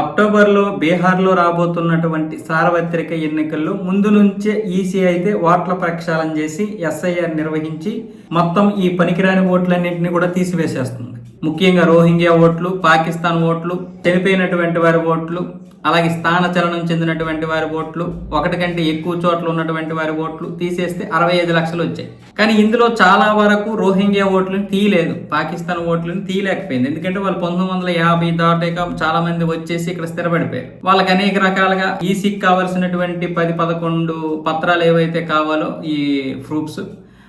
అక్టోబర్లో బీహార్లో రాబోతున్నటువంటి సార్వత్రిక ఎన్నికల్లో ముందు నుంచే ఈసీ అయితే ఓట్ల ప్రక్షాళన చేసి ఎస్ఐఆర్ నిర్వహించి మొత్తం ఈ పనికిరాని ఓట్లన్నింటినీ కూడా తీసివేసేస్తుంది. ముఖ్యంగా రోహింగ్యా ఓట్లు పాకిస్తాన్ ఓట్లు చనిపోయినటువంటి వారి ఓట్లు అలాగే స్థానచలనం చెందినటువంటి వారి ఓట్లు ఒకటి కంటే ఎక్కువ చోట్ల ఉన్నటువంటి వారి ఓట్లు తీసేస్తే అరవై ఐదు లక్షలు వచ్చాయి. కానీ ఇందులో చాలా వరకు రోహింగ్యా ఓట్లను తీయలేదు పాకిస్తాన్ ఓట్లను తీయలేకపోయింది. ఎందుకంటే వాళ్ళు పంతొమ్మిది వందల యాభై దాటాక చాలా మంది వచ్చేసి ఇక్కడ స్థిరపడిపోయారు. వాళ్ళకి అనేక రకాలుగా ఈసీకి కావాల్సినటువంటి పది పదకొండు పత్రాలు ఏవైతే కావాలో ఈ ప్రూఫ్స్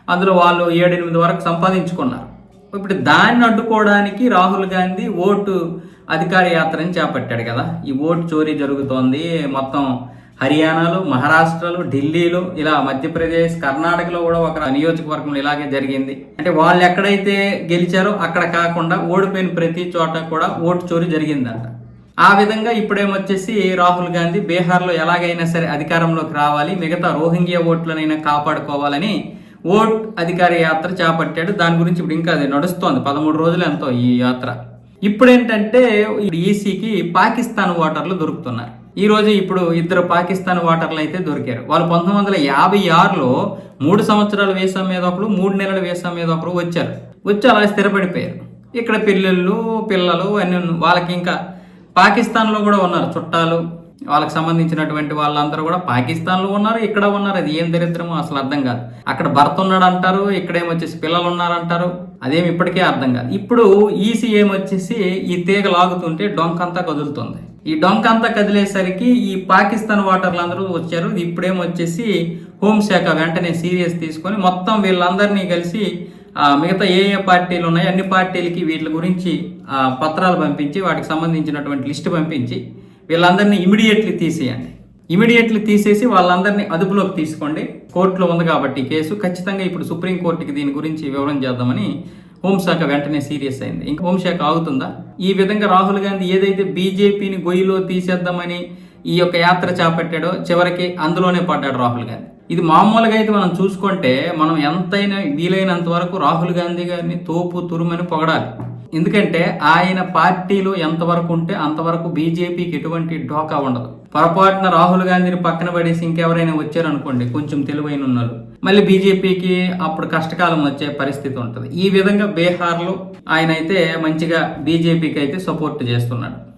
అందులో వాళ్ళు ఏడెనిమిది వరకు సంపాదించుకున్నారు. ఇప్పుడు దాన్ని అడ్డుకోవడానికి రాహుల్ గాంధీ ఓటు అధికార యాత్రని చేపట్టాడు కదా. ఈ ఓటు చోరీ జరుగుతోంది. మొత్తం హర్యానాలో మహారాష్ట్రలో ఢిల్లీలో ఇలా మధ్యప్రదేశ్ కర్ణాటకలో కూడా ఒక నియోజకవర్గంలో ఇలాగే జరిగింది. అంటే వాళ్ళు ఎక్కడైతే గెలిచారో అక్కడ కాకుండా ఓడిపోయిన ప్రతి చోట కూడా ఓటు చోరీ జరిగిందంట. ఆ విధంగా ఇప్పుడేమొచ్చేసి రాహుల్ గాంధీ బీహార్లో ఎలాగైనా సరే అధికారంలోకి రావాలి. మిగతా రోహింగ్యా ఓట్లనైనా కాపాడుకోవాలని ఓట్ అధికార యాత్ర చేపట్టాడు. దాని గురించి ఇప్పుడు ఇంకా అది నడుస్తోంది. పదమూడు రోజులు ఎంతో ఈ యాత్ర. ఇప్పుడేంటంటే ఈసీకి పాకిస్తాన్ ఓటర్లు దొరుకుతున్నారు. ఈ రోజు ఇప్పుడు ఇద్దరు పాకిస్తాన్ ఓటర్లు అయితే దొరికారు. వాళ్ళు పంతొమ్మిది వందల యాభై ఆరులో మూడు సంవత్సరాల వీసా మీద ఒకరు మూడు నెలల వీసా మీద ఒకరు వచ్చారు. వచ్చి అలా స్థిరపడిపోయారు. ఇక్కడ పిల్లలు పిల్లలు అన్ని ఉన్న- వాళ్ళకి ఇంకా పాకిస్తాన్లో కూడా ఉన్నారు చుట్టాలు. వాళ్ళకి సంబంధించినటువంటి వాళ్ళందరూ కూడా పాకిస్తాన్లో ఉన్నారు ఇక్కడ ఉన్నారు. అది ఏం దరిద్రమో అసలు అర్థం కాదు. అక్కడ భర్త ఉన్నాడు అంటారు ఇక్కడేమో వచ్చేసి పిల్లలు ఉన్నారంటారు అదేమి ఇప్పటికే అర్థం కాదు. ఇప్పుడు ఈసీ ఏమొచ్చేసి ఈ తీగ లాగుతుంటే డొంకంతా కదులుతుంది. ఈ డొంక అంతా కదిలేసరికి ఈ పాకిస్తాన్ వాటర్లు అందరూ వచ్చారు. ఇప్పుడేమొచ్చేసి హోంశాఖ వెంటనే సీరియస్ తీసుకొని మొత్తం వీళ్ళందరినీ కలిసి మిగతా ఏ ఏ పార్టీలు ఉన్నాయో అన్ని పార్టీలకి వీటి గురించి పత్రాలు పంపించి వాటికి సంబంధించినటువంటి లిస్టు పంపించి వీళ్ళందరినీ ఇమీడియట్లీ తీసేయండి. ఇమీడియట్లీ తీసేసి వాళ్ళందరినీ అదుపులోకి తీసుకోండి. కోర్టులో ఉంది కాబట్టి కేసు. ఖచ్చితంగా ఇప్పుడు సుప్రీం కోర్టుకి దీని గురించి వివరం చేద్దామని హోంశాఖ వెంటనే సీరియస్ అయింది. ఇంకా హోంశాఖ ఆగుతుందా? ఈ విధంగా రాహుల్ గాంధీ ఏదైతే బీజేపీని గొయ్యిలో తీసేద్దామని ఈ యొక్క యాత్ర చేపట్టాడో చివరికి అందులోనే పడ్డాడు రాహుల్ గాంధీ. ఇది మామూలుగా అయితే మనం చూసుకుంటే మనం ఎంతైనా వీలైనంత వరకు రాహుల్ గాంధీ గారిని తోపు తురుమని పొగడాలి. ఎందుకంటే ఆయన పార్టీలు ఎంతవరకు ఉంటే అంతవరకు బీజేపీకి ఎటువంటి ఢోకా ఉండదు. పొరపాటున రాహుల్ గాంధీని పక్కన పడేసి ఇంకెవరైనా వచ్చారనుకోండి కొంచెం తెలివైన ఉన్నారు. మళ్ళీ బీజేపీకి అప్పుడు కష్టకాలం వచ్చే పరిస్థితి ఉంటుంది. ఈ విధంగా బీహార్లో ఆయన అయితే మంచిగా బీజేపీకి అయితే సపోర్ట్ చేస్తున్నాడు.